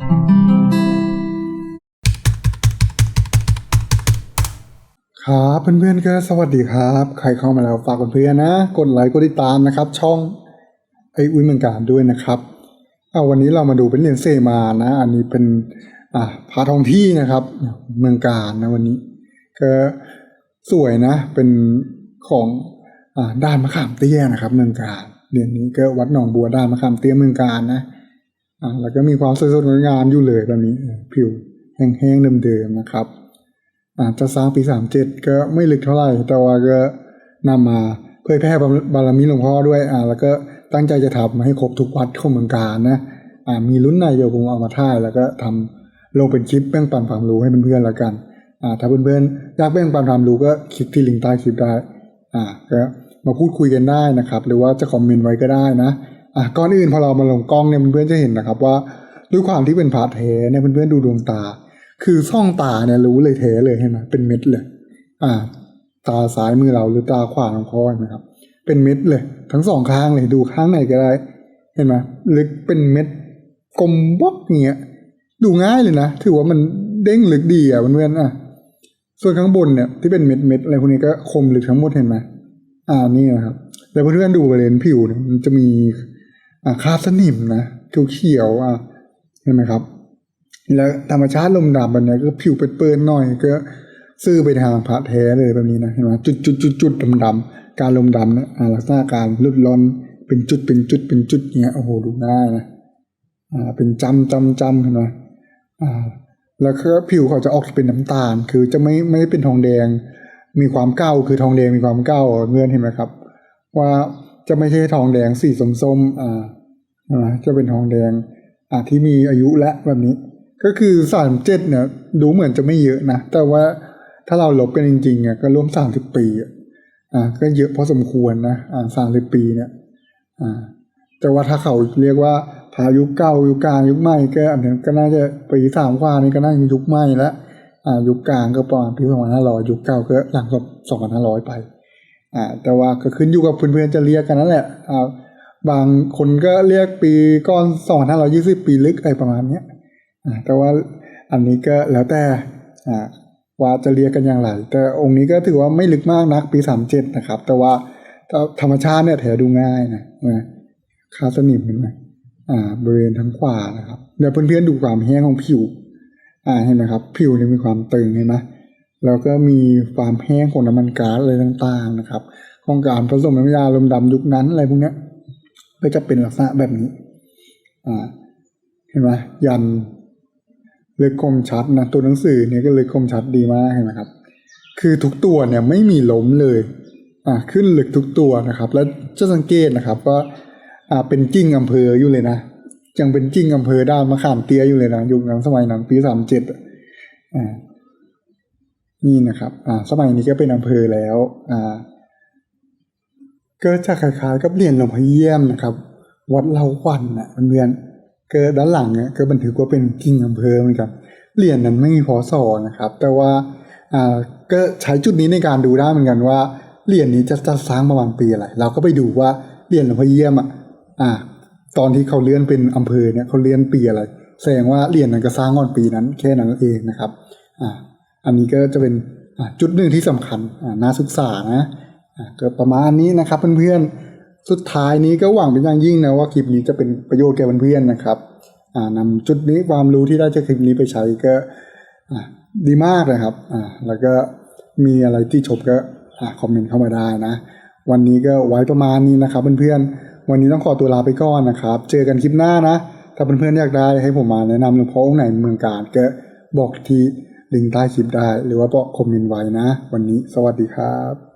ครับเพื่อนๆก็สวัสดีครับ ใครเข้ามาแล้วฝากเพื่อนๆนะ กดไลค์กดติดตามนะครับ ช่องไอ้อุ้ยเมืองการด้วยนะครับเอาวันนี้เรามาดูเป็นเหรียญเซมานะ อันนี้เป็นอ่าพระทองที่นะครับ เมืองการนะวันนี้ ก็สวยนะ เป็นของอ่าด้านมะขามเตี้ยนะครับ เมืองการเหรียญนี้ก็วัดหนองบัวด้านมะขามเตี้ยเมืองการนะ อ่าแล้วก็มีความสวยสดงดงามอยู่เลยแบบนี้ผิวแห้งๆเดิมๆนะครับอาจจะสร้างปีสามเจ็ดก็ไม่ลึกเท่าไหร่ แต่ว่าก็นำมาเผยแพร่บารมีหลวงพ่อด้วยอ่าแล้วก็ตั้งใจจะทำให้ครบทุกวัดของเมืองการนะอ่ามีรุ่นไหนเดี๋ยวผมเอามาถ่าย แล้วก็ทำลงเป็นคลิปแบ่งปันความรู้ให้เพื่อนๆแล้วกันอ่าถ้าเพื่อนๆอยากแบ่งปันความรู้ก็คลิกที่ลิงก์ใต้คลิปได้อ่าก็มาพูดคุยกันได้นะครับ หรือว่าจะคอมเมนต์ไว้ก็ได้นะ อ่าก่อนอื่นพอเรามาลงกล้องเนี่ยเพื่อนจะเห็นนะครับว่าด้วยความที่เป็นพาเทเนี่ยเพื่อนๆดูดวงตา คือซ่องตาเนี่ยรู้เลยเทเลยเห็นไหมเป็นเม็ดเลย อ่า ตาซ้ายมือเราหรือตาขวาของพ่อเห็นไหมครับ เป็นเม็ดเลย ทั้งสองข้างเลยดูข้างไหนก็ได้ เห็นไหมลึกเป็นเม็ดกลมบล็อกเงี้ยดูง่ายเลยนะถือว่ามันเด้งลึกดีอะเพื่อนๆอะส่วนข้างบนเนี่ยที่เป็นเม็ดเม็ดอะไรพวกนี้ก็คมลึกทั้งหมดเห็นไหมอ่านี่นะครับ แล้วเพื่อนๆดูบริเวณผิวเนี่ยมันจะมี อ่าคราบสนิมนะเขียวๆอะเห็นไหมครับ แล้วธรรมชาติลมดำแบบนี้ก็ผิวเปื้อนๆหน่อยก็ซื่อไปทางพระแท้เลยแบบนี้นะเห็นไหมจุดจุดจุดจุดดำดำๆการลมดำเนี่ยอ่าลักษณะการลุดลอนเป็นจุดเป็นจุดเป็นจุดเงี้ยโอ้โหดูง่ายนะอ่าเป็นจำจำจำเห็นไหมอ่าแล้วก็ผิวเขาจะออกเป็นน้ำตาล คือจะไม่ไม่เป็นทองแดง มีความเก้าคือทองแดงมีความเก้าเงื่อนเห็นไหมครับ ว่า จะไม่ใช่ทองแดงสีส้มๆอ่าใช่ไหมจะเป็นทองแดงอ่าที่มีอายุและแบบนี้ ก็คือสามเจ็ดเนี่ย ดูเหมือนจะไม่เยอะนะ แต่ว่าถ้าเราลบกันจริงๆอะก็ร่วมสามสิบปีอะอ่าก็เยอะพอสมควรนะอ่าสามสิบปีเนี่ยอ่าแต่ว่าถ้าเขาเรียกว่าพายุเก่ายุคกลางยุคใหม่ก็อันนี้ก็น่าจะปีสามกว่านี่ก็น่าจะยุคใหม่แล้วอ่ายุคกลางก็ประมาณปีสองพันห้าร้อยยุคเก่าก็หลังสองพันห้าร้อยไป อ่าแต่ว่าก็ขึ้นอยู่กับเพื่อนๆจะเรียกกันนั่นแหละอ่าบางคนก็เรียกปีก้อนสองพันห้าร้อยี่สิบปีลึกอะไรประมาณเนี้ยอ่าแต่ว่าอันนี้ก็แล้วแต่อ่าว่าจะเรียกกันอย่างไร แต่องค์นี้ก็ถือว่าไม่ลึกมากนักปีสามเจ็ดนะครับ แต่ว่าธรรมชาติเนี่ยแถดูง่ายนะนะคาสนิมเห็นไหมอ่า บริเวณทางขวานะครับเดี๋ยวเพื่อนๆดูความแห้งของผิว อ่าเห็นไหมครับ ผิวเนี่ยมีความตึงเห็นไหม แล้วก็มีความแห้งของน้ำมันก๊าซอะไรต่างๆนะครับของการผสมน้ำยาลมดำยุคนั้นอะไรพวกนี้ก็จะเป็นลักษณะแบบนี้อ่าเห็นไหมยันเล็กคมชัดนะตัวหนังสือเนี่ยก็เล็กคมชัดดีมากเห็นไหมครับ คือทุกตัวเนี่ยไม่มีล้มเลยอ่าขึ้นลึกทุกตัวนะครับ แล้วจะสังเกตนะครับว่าอ่าเป็นกิ้งอำเภออยู่เลยนะยังเป็นกิ้งอำเภอด้านมะขามเตี้ยอยู่เลยนะยุคนั้นสมัยนั้นปีสามเจ็ดอ่า นี่นะครับอ่าสมัยนี้ก็เป็นอำเภอแล้วอ่าก็จะคล้ายๆกับเรียญหลวงพ่อเยี่ยมนะครับ วัดเล่าวัญนะเพื่อนๆก็ด้านหลังเนี่ยก็บันทึกว่าเป็นกิ่งอำเภอเหมือนกันเหรียญนั้นไม่มีพศนะครับ แต่ว่าอ่าก็ใช้จุดนี้ในการดูได้เหมือนกันว่าเหรียญนี้จะจะสร้างประมาณปีอะไรเราก็ไปดูว่าเหรียญหลวงพ่อเยี่ยมอะอ่า ตอนที่เขาเลื่อนเป็นอำเภอเนี่ยเขาเลื่อนปีอะไร แสดงว่าเหรียญนั้นก็สร้างก่อนปีนั้น แค่นั้นเองนะครับ อ่า อันนี้ก็จะเป็นจุดหนึ่งที่สำคัญน่าศึกษานะก็ประมาณนี้นะครับเพื่อนๆ สุดท้ายนี้ก็หวังเป็นอย่างยิ่งนะว่าคลิปนี้จะเป็นประโยชน์แก่เพื่อนๆนะครับอ่านำจุดนี้ความรู้ที่ได้จากคลิปนี้ไปใช้ก็ดีมากเลยครับแล้วก็มีอะไรที่ชมก็คอมเมนต์เข้ามาได้นะ วันนี้ก็ไว้ประมาณนี้นะครับเพื่อนๆ วันนี้ต้องขอตัวลาไปก่อนนะครับ เจอกันคลิปหน้านะ ถ้าเพื่อนๆอยากได้ให้ผมมาแนะนำหลวงพ่อองค์ไหนเมืองการก็บอกที ลิงก์ใต้คลิปได้ หรือว่าบอกคอมเมนต์ไว้นะ วันนี้สวัสดีครับ